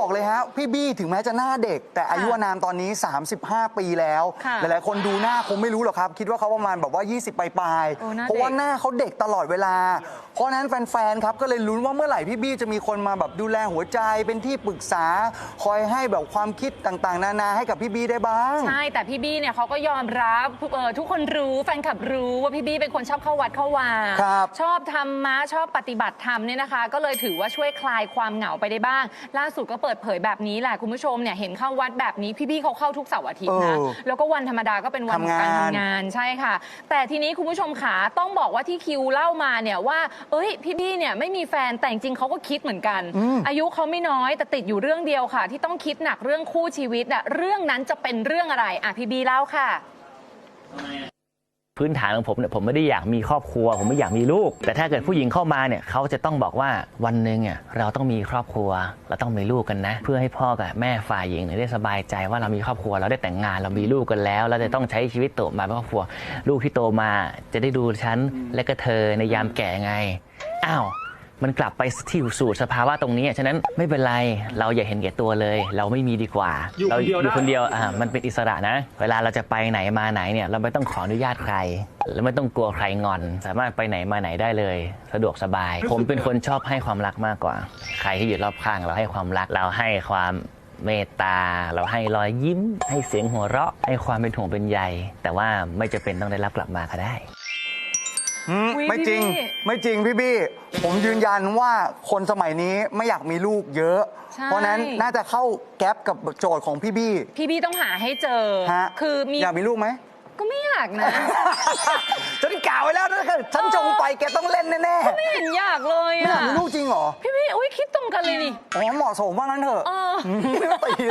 บอกเลยฮะพี่บี้ถึงแม้จะหน้าเด็ก แต่อายุอานามตอนนี้ 35 ปีแล้ว ค่ะหลายๆ คนดูหน้าคงไม่รู้หรอกครับ คิดว่าเขาประมาณแบบว่า 20ปลายโอ้หน้าๆเพราะว่าเด็กหน้าเขาเด็กตลอดเวลา เพราะฉะนั้นแฟนๆครับก็เลยลุ้นว่าเมื่อไหร่พี่บี้จะมีคนมาแบบดูแลหัวใจเป็นที่ปรึกษา คอยให้แบบความคิดต่างๆ นานาให้กับพี่บี้ได้บ้าง ใช่ แต่พี่บี้เนี่ยเขาก็ยอมรับเอ่อทุกคนรู้แฟนคลับรู้ว่าพี่บี้เป็นคนชอบเข้าวัดเข้าวาครับชอบทำมาชอบปฏิบัติธรรมเนี่ยนะคะ ก็เลยถือว่าช่วยคลายความเหงาไปได้บ้าง ล่าสุดก็เปิดเผยแบบนี้แหละคุณผู้ชมเนี่ยเห็นเข้าวัดแบบนี้พี่บี้เขาเข้าทุกเสาร์อาทิตย์นะเออแล้วก็วันธรรมดาก็เป็นวันของการทำงาน ทำงานใช่ค่ะ แต่ทีนี้คุณผู้ชมขาต้องบอกว่าที่คิวเล่ามาเนี่ยว่า เอ้ยพี่บี้เนี่ยไม่มีแฟนแต่จริงๆเขาก็คิดเหมือนกัน อายุเขาไม่น้อยแต่ติดอยู่เรื่องเดียวค่ะ ที่ต้องคิดหนักเรื่องคู่ชีวิตอะเรื่องนั้นจะเป็นเรื่องอะไรอะพี่บี้เล่าค่ะ พื้นฐานของผมเนี่ยผมไม่ได้อยากมีครอบครัว ผมไม่อยากมีลูก แต่ถ้าเกิดผู้หญิงเข้ามาเนี่ยเขาจะต้องบอกว่าวันหนึ่งอ่ยเราต้องมีครอบครัว เราต้องมีลูกกันนะ เพื่อให้พ่อกับแม่ฝ่ายหญิงเนี่ยได้สบายใจว่าเรามีครอบครัวเราได้แต่งงานเรามีลูกกันแล้ว เราจะต้องใช้ชีวิตโตมาเป็นครอบครัว ลูกที่โตมาจะได้ดูฉันและก็เธอในยามแก่ไงอ้าว มันกลับไปที่สู่สภาวะตรงนี้ ฉะนั้นไม่เป็นไรเราอย่าเห็นแก่ตัวเลย เราไม่มีดีกว่า อยู่เราคนเดียวอยู่ได้คนเดียวอ่ามันเป็นอิสระนะ เวลาเราจะไปไหนมาไหนเนี่ยเราไม่ต้องขออนุญาตใคร แล้วไม่ต้องกลัวใครงอน สามารถไปไหนมาไหนได้เลย สะดวกสบาย ผมเป็นคนชอบให้ความรักมากกว่า ใครที่อยู่รอบข้างเราให้ความรักเราให้ความเมตตา เราให้รอยยิ้ม ให้เสียงหัวเราะ ให้ความเป็นห่วงเป็นใยแต่ว่าไม่จะเป็นต้องได้รับกลับมาก็ได้ อืมอุ๊ยไม่จริง พี่บี้ไม่จริงพี่บี้ ผมยืนยันว่าคนสมัยนี้ไม่อยากมีลูกเยอะ ใช่ เพราะฉะนั้นน่าจะเข้าแก๊ปกับโจทย์ของพี่บี้พี่บี้ต้องหาให้เจอ ฮะคือมีอยากมีลูกไหม ก็ไม่อยากนะ ฉันกล่าวไว้แล้วนะฉันจงไปแกต้องเล่นแน่ๆไม่เห็นอยากเลยไม่อยาอะกมีลูกจริงเหรอพี่บี้อุ้ยคิดตรงกันเลยนี่ อ๋อเหมาะสมว่างั้นเถอะเออ ตี